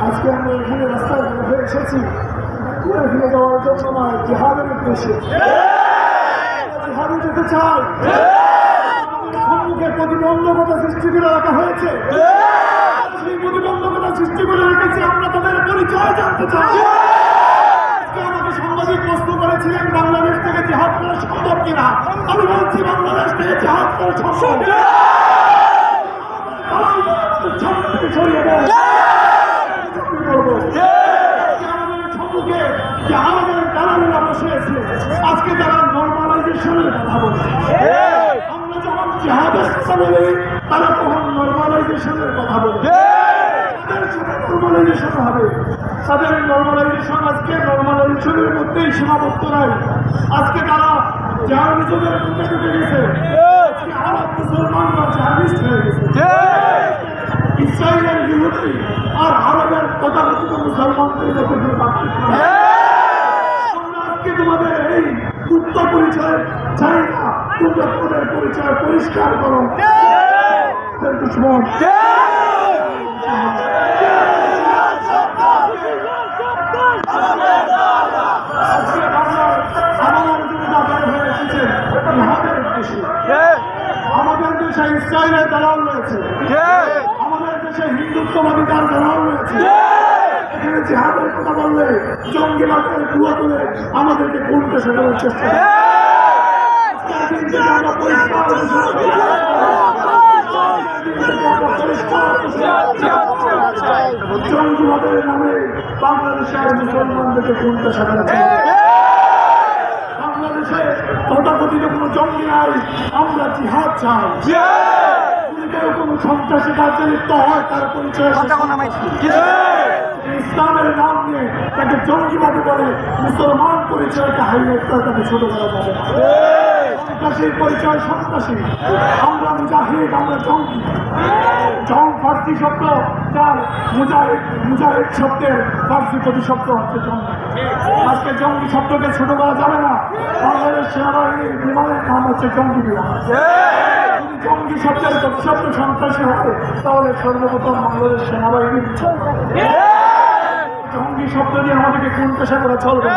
আজকে আমরা এখানে রাস্তায় এসেছি ঘুরে ফিরে যাওয়ার জন্য নয় জিহাদের উদ্দেশ্যে জিহাদে যেতে চাই সম্মুখে প্রতিবন্ধকতা সৃষ্টি করে রাখা হয়েছে সেই প্রতিবন্ধকতা সৃষ্টি করে রেখেছে আমরা তাদের পরিচয় জানতে চাই। আমাকে সাংবাদিক প্রশ্ন করেছিলেন বাংলাদেশ জিহাদ করা সম্ভব কিনা? আমি বলছি বাংলাদেশ থেকে জিহাদ করা সম্ভব আমাদের দালালেরা বসে আছে আজকে তারা নর্মালাইজেশনের কথা বলছে আমরা যখন জিহাদের কথা বলি তারা তখন নর্মালাইজেশনের কথা বলে। নর্মালাইজেশন হবে। তাদের নর্মালাইজেশন আজকে নর্মালাইজেশনের মধ্যেই সীমাবদ্ধ নাই। আজকে তারা জাহানিজমের মধ্যে ঢুকে গেছে। আরব মুসলমানরা জাহানিস্ট হয়ে গেছে। ইসরায়েলের ইহুদি আর আরবের তথাকথিত মুসলমানদের মধ্যে পার্থক্য। আজকে তোমাদের এই গুপ্ত পরিচয় চাই না। তোমরা তোমাদের পরিচয় পরিষ্কার করো। দুশ্মন আজকে বাংলার আমার জনতা বের হয়ে এসেছে ইহাদের উদ্দেশ্যে আমাদের দেশে ইসরায়েলের দালাল রয়েছে। আমাদের দেশে হিন্দুত্ববাদী তার দালাল রয়েছে। এখানে জিহাদের কথা বললে জঙ্গিবাদের দুয়া তুলে আমাদেরকে কোনটা শেখানোর চেষ্টা আমরা পরিষ্কার। জঙ্গিবাদের নামে বাংলাদেশের মুসলমানদেরকে কোনটা শেখানো বাংলাদেশে তথাকথিত আমরা জিহাদ চাই। কোনো সন্ত্রাসী কাজে লিপ্ত হয় তার পরিচয় ইসলামের নাম নিয়ে তাকে জঙ্গিবাদী বলে মুসলমান পরিচয়কে হাইলাইট করে তাকে ছোট করা যাবে সন্ত্রাসীর পরিচয় সন্ত্রাসী। আমরা মুজাহিদ আমরা জঙ্গি। জং ফার্সি শব্দ যার মুজাহিদ মুজাহিদ শব্দের ফার্সি প্রতিশব্দ হচ্ছে জঙ্গি। আজকে জঙ্গি শব্দকে ছোট করা যাবে না। সেনাবাহিনীর বিমানের নাম হচ্ছে জঙ্গি বিমান যদি জঙ্গি শব্দের প্রতিশব্দ সন্ত্রাসী হয় তাহলে সর্বপ্রথম বাংলাদেশ সেনাবাহিনীর জঙ্গি শব্দ দিয়ে আমাদেরকে কোন পেশা করে চলবে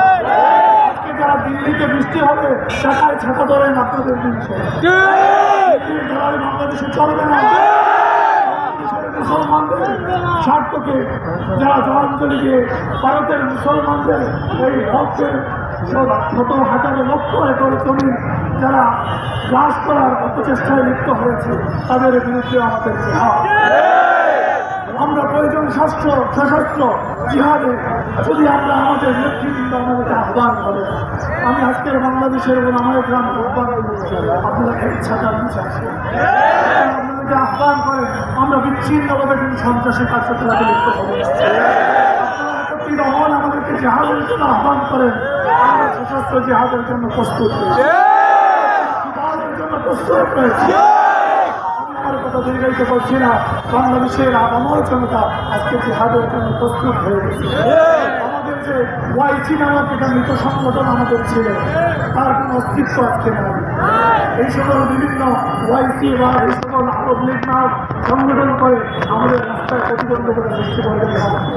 যারা দিল্লিতে বৃষ্টি হবে ঢাকায় ছাতা ধরেন আপনাদের বাংলাদেশে চলবে না মুসলমানদের স্বার্থকে যারা জলাঞ্জলি দিয়ে ভারতের মুসলমানদের এই হকের শত হাজার লক্ষ একর জমি যারা গ্রাস করার অপচেষ্টায় লিপ্ত হয়েছে তাদের বিরুদ্ধে আমাদের আমরা প্রয়োজন শাস্ত্র সশস্ত্র, জিহাদে যদি আমরা আমাদের নেতৃবৃন্দ আমাদেরকে আহ্বান করে, আমি আজকের বাংলাদেশের এবং আমাদের গ্রাম আহ্বান আপনারা ইচ্ছাটা বিচার আপনাদেরকে আহ্বান করে আমরা বিচ্ছিন্নভাবে কিন্তু সন্ত্রাসী কার্যকলাপে লিপ্ত হব। আমাদেরকে জিহাদের জন্য আহ্বান করেন। আমরা সশস্ত্র জিহাদের জন্য প্রস্তুত দীর্ঘায়িত করছি না বাংলাদেশের আবামর জনতা আজকে জিহাদের জন্য প্রস্তুত হয়ে গেছে আমাদের যে ওয়াইসি নামক একটা মৃত সংগঠন আমাদের ছিল তার কোনো অস্তিত্ব আজকে নাই এই সকল বিভিন্ন ওয়াইসি বা এই সকল আরব লীগ নামক সংগঠন করে আমাদের রাস্তায় প্রতিবন্ধকতা সৃষ্টি করবেন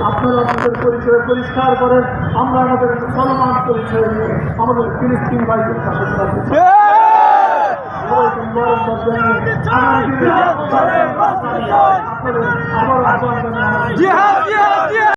আপনারা আমাদের পরিচয় পরিষ্কার করেন আমরা আমাদের মুসলমান পরিচয় নিয়ে আমাদের ফিলিস্তিন ভাইদের পাশে Thank you.